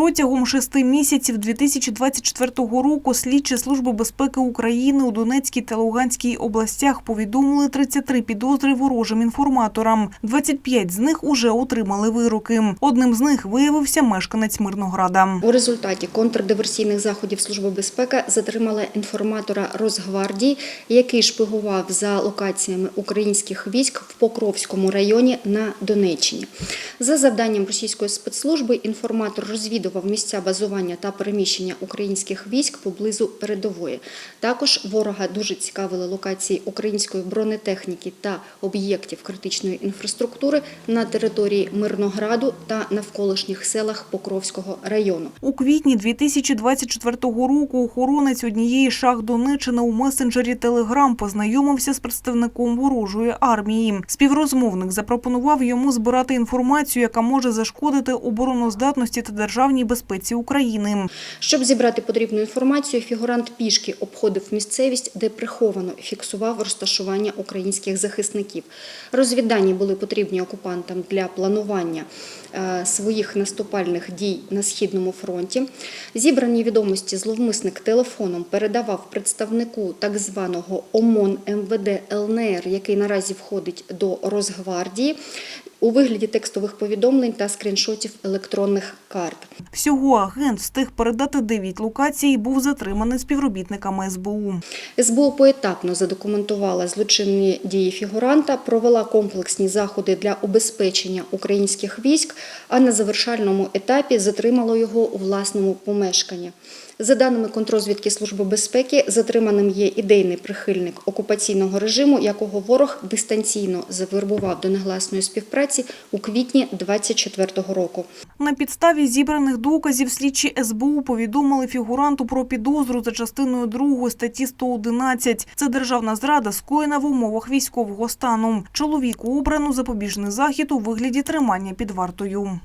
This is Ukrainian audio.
Протягом шести місяців 2024 року слідчі Служби безпеки України у Донецькій та Луганській областях повідомили 33 підозри ворожим інформаторам. 25 з них уже отримали вироки. Одним з них виявився мешканець Мирнограда. У результаті контрдиверсійних заходів Служби безпеки затримали інформатора Росгвардії, який шпигував за локаціями українських військ в Покровському районі на Донеччині. За завданням російської спецслужби інформатор розвідував місця базування та переміщення українських військ поблизу передової. Також ворога дуже цікавили локації української бронетехніки та об'єктів критичної інфраструктури на території Мирнограду та навколишніх селах Покровського району. У квітні 2024 року охоронець однієї шах Донеччини у месенджері Телеграм познайомився з представником ворожої армії. Співрозмовник запропонував йому збирати інформацію, яка може зашкодити обороноздатності та державній безпеці України. Щоб зібрати потрібну інформацію, фігурант пішки обходив місцевість, де приховано фіксував розташування українських захисників. Розвіддані були потрібні окупантам для планування е, своїх наступальних дій на східному фронті. Зібрані відомості зловмисник телефоном передавав представнику так званого ОМОН МВД ЛНР, який наразі входить до Росгвардії, у вигляді текстових повідомлень та скріншотів електронних карт. Всього агент встиг передати 9 локацій і був затриманий співробітниками СБУ. СБУ поетапно задокументувала злочинні дії фігуранта, провела комплексні заходи для убезпечення українських військ, а на завершальному етапі затримало його у власному помешканні. За даними контрозвідки Служби безпеки, затриманим є ідейний прихильник окупаційного режиму, якого ворог дистанційно завербував до негласної співпраці у квітні 2024 року. На підставі зібраних доказів слідчі СБУ повідомили фігуранту про підозру за частиною 2 статті 111. Це державна зрада, скоєна в умовах військового стану. Чоловіку обрано запобіжний захід у вигляді тримання під вартою.